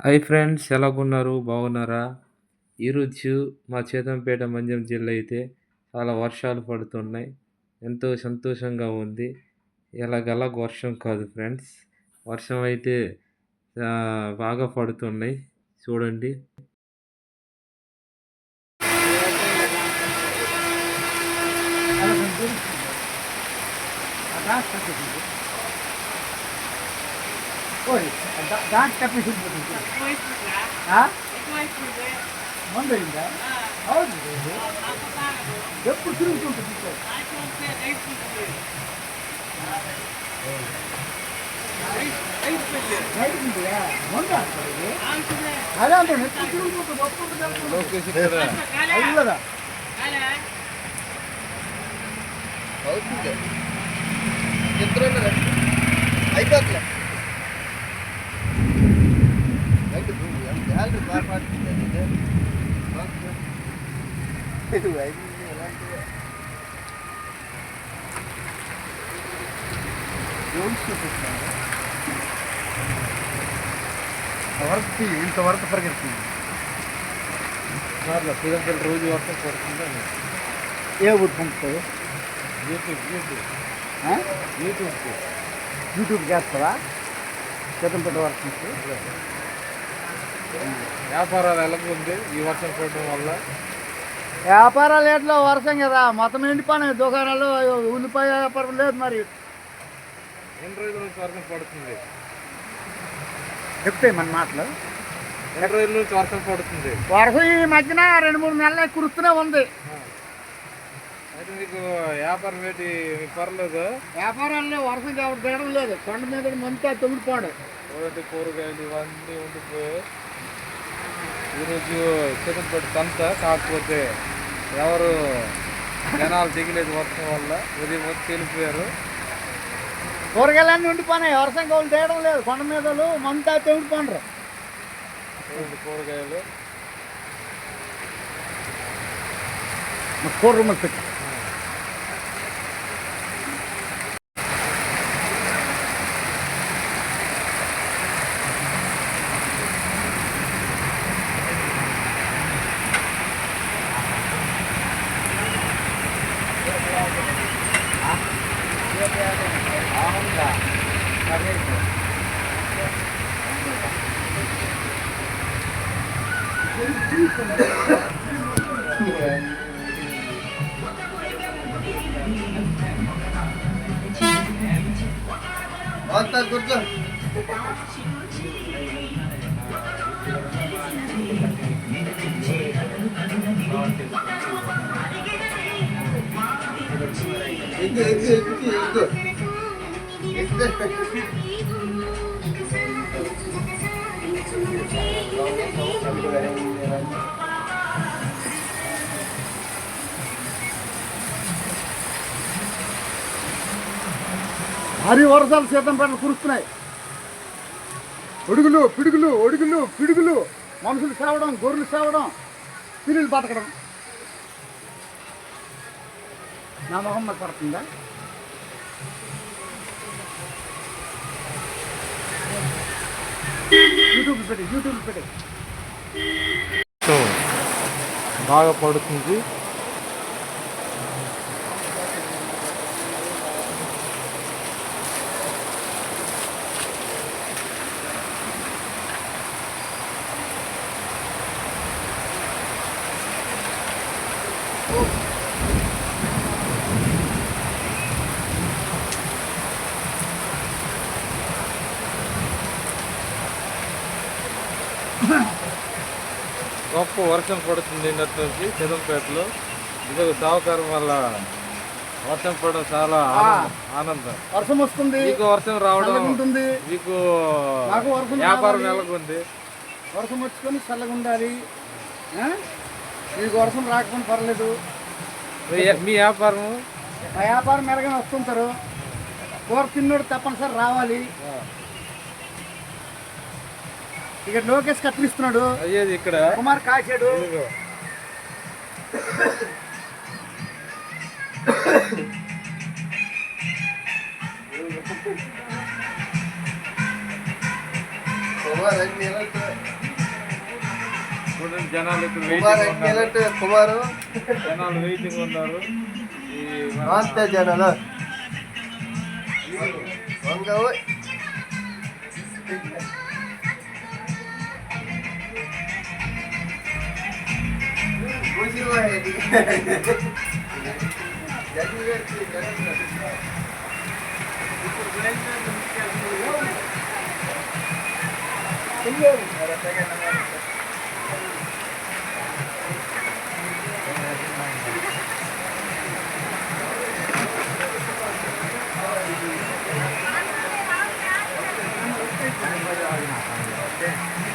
Hi friends ఎలాగున్నారు? బాగున్నారా? ఈరోజు మా చేతంపేట మంజం జిల్లా అయితే చాలా వర్షాలు పడుతున్నాయి. ఎంతో సంతోషంగా ఉంది. ఎలాగలాగ వర్షం కాదు ఫ్రెండ్స్. వర్షం అయితే బాగా పడుతున్నాయి. చూడండి. దాంట్ తప్పించుకుంటుంది మందైందా? హౌದು ఎప్పుడు తిరుగుతుంటుంది రైట్ ఉంటుందా మంద అంటారు అదే అంటే ఎప్పుడు తిరుగుతుంటుంది వస్తుంటుంది లోకేష్ ఇక్కడ. అది కదా. అవుతుంది. ఇద్దరు అయిపోతులే అయితే గ్యాలరీ బాగా పాడుతుంది ఇది అయింది వరకు ఇంతవరకు పరిగెడుతుంది చేతంపేట రోజు వర్షం పడుతుందా ఏ ఊరు పంపుతుంది యూట్యూబ్ యూట్యూబ్ యూట్యూబ్కి యూట్యూబ్ చేస్తావా చేతంపేట వరకు వ్యాపారాలు వ్యాపారాలు ఎలాగుంది ఈ వర్షం పడడం వల్ల వ్యాపారాలు ఎట్లా? వర్షం కదా మొత్తం ఎండిపోయినాయి దుకాణాలు ఉల్లిపాయ వ్యాపారం లేదు మరి. ఎన్ని రోజుల నుంచి వర్షం పడుతుంది? చెప్తాయి మన మాటలు. ఎన్ని రోజుల నుంచి వర్షం పడుతుంది? వర్షం ఈ మధ్యన రెండు మూడు నెలలు కురుస్తూనే ఉంది. అయితే మీకు వ్యాపారం ఏంటి? మీకు పర్లేదు? వ్యాపారాల్లో వర్షం కాబట్టి దిగడం లేదు. కొండ మీద మంతా తొమ్మిడిపోడు. కూరగాయలు ఇవన్నీ ఉండిపోయి ఈరోజు చిన్నప్పటి తంత కాకపోతే ఎవరు జనాలు దిగలేదు వర్షం వల్ల. ఉదయం వచ్చి వెళ్ళిపోయారు కూరగాయలన్నీ ఉండిపోయినాయి. వర్షం కవులు దిగడం లేదు. కొండ మీద మంతా చూడండి కూరగాయలు. కూర పెట్టి. అంతా కూర్చో ఎక్కు ఎక్కు ఎక్కు ఎక్కు ఎక్కు భారీ వర్షాలు సీతంపేటలు పట్ల కురుస్తున్నాయి. ఒడుగులు పిడుగులు ఒడుగులు పిడుగులు. మనుషులు సేవడం గొర్రెలు సేవడం పిల్లలు బతకడం. నా మొహం పడుతుందా యూట్యూబ్ పెట్టి యూట్యూబ్ పెట్టి వర్షం బాగా పడుతుంది గొప్ప వర్షం పడుతుంది నిన్నటి నుంచి చిదంపేటలో. ఇది సహకారం వల్ల వర్షం పడడం చాలా ఆనందం వర్షం వస్తుంది. మీకు వర్షం రావడం ఉంటుంది. మీకు వ్యాపారం. ఎలాగుంది వర్షం వచ్చుకొని చల్లగా ఉండాలి? మీకు వర్షం రాకపోయినా పర్లేదు. మీ- వ్యాపారం? వ్యాపారం మెరగని వస్తుంటారు. కూర తిన్నోడు తప్పనిసరి రావాలి. ఇక్కడ లోకేష్ కత్తిరిస్తున్నాడు అయ్యేది ఇక్కడ. కుమార్ కాశాడు. కుమార్ చూడండి జనాలు వెయిటింగ్ ఉన్నారు. ఎలాంటి కుమారు? జనాలు వెయిటింగ్ ఉన్నారు. ఈ మన- అంతే జనాలు. వంగ Yeah.